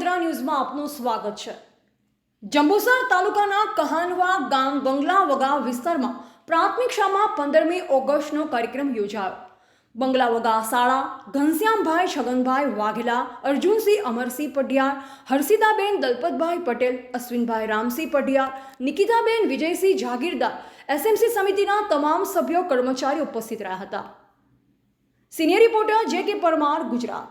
અજેરા ન્યૂઝમાં આપનું સ્વાગત છે. જંબુસર તાલુકાના કહાનવા ગામ બંગલા વગા વિસ્તારમાં પ્રાથમિક શાળામાં પંદરમી ઓગસ્ટનો કાર્યક્રમ યોજાયો. બંગલા વગા શાળા ઘનશ્યામભાઈ છગનભાઈ વાઘેલા, અર્જુનસિંહ અમરસિંહ પઢિયાર હર્ષિદાબેન દલપતભાઈ પટેલ, અશ્વિનભાઈ રામસિંહ પઢિયાર, નિકિતાબેન વિજયસિંહ જાગીરદાર, એસએમસી સમિતિના તમામ સભ્યો કર્મચારીઓ ઉપસ્થિત રહ્યા હતા. સિનિયર રિપોર્ટર જે કે પરમાર, ગુજરાત.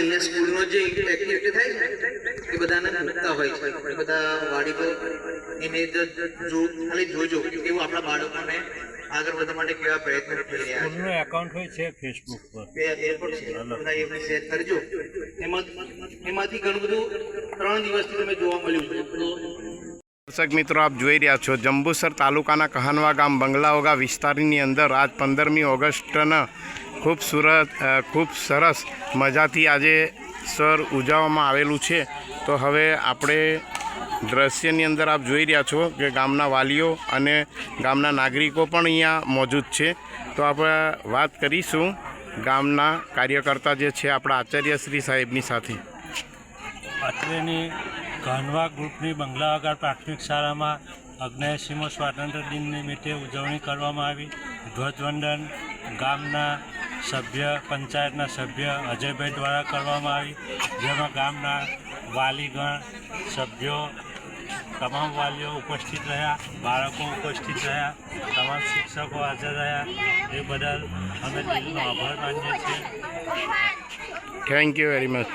અહીંયા સ્કૂલનો જે એક્ટિવિટી થાય છે એ બધાને મૂકતા હોય છે. એ બધા વાડીકો એને જો ખાલી જોજો એવું આપણા બાળકોને આગળ વધવા માટે કેવા પ્રયત્નો કરી રહ્યા છે. સ્કૂલનું એકાઉન્ટ હોય છે ફેસબુક પર. બે એ છે. બધા એમને શેર કરજો. એમાં એમાંથી ઘણું બધું ત્રણ દિવસથી તમે જોવા મળ્યું છે. તો દર્શક મિત્રો આપ જોઈ રહ્યા છો જંબુસર તાલુકાના કહાનવા ગામ બંગલાઓગા વિસ્તારની અંદર આજ પંદરમી ઓગસ્ટના ખૂબ સુરત અ, ખૂબ સરસ મજાથી આજે સર ઉજવવામાં આવેલું છે. તો હવે આપણે દ્રશ્યની અંદર આપ જોઈ રહ્યા છો કે ગામના વાલીઓ અને ગામના નાગરિકો પણ અહીંયા મોજૂદ છે. તો આપણે વાત કરીશું ગામના કાર્યકર્તા જે છે આપણા આચાર્ય શ્રી સાહેબની સાથે. અત્રેની ઘનવા ગ્રુપની બંગલાવાગર પ્રાથમિક શાળામાં અગ્નેસીમો સ્વાતંત્ર્ય દિન નિમિત્તે ઉજવણી કરવામાં આવી. ધ્વજવંદન ગામના સભ્ય, પંચાયતના સભ્ય અજયભાઈ દ્વારા કરવામાં આવી. જેમાં ગામના વાલીગણ, સભ્યો, તમામ વાલીઓ ઉપસ્થિત રહ્યા, બાળકો ઉપસ્થિત રહ્યા, તમામ શિક્ષકો હાજર રહ્યા. એ બદલ અમે દિલનો આભાર માનીએ છીએ. Thank you very much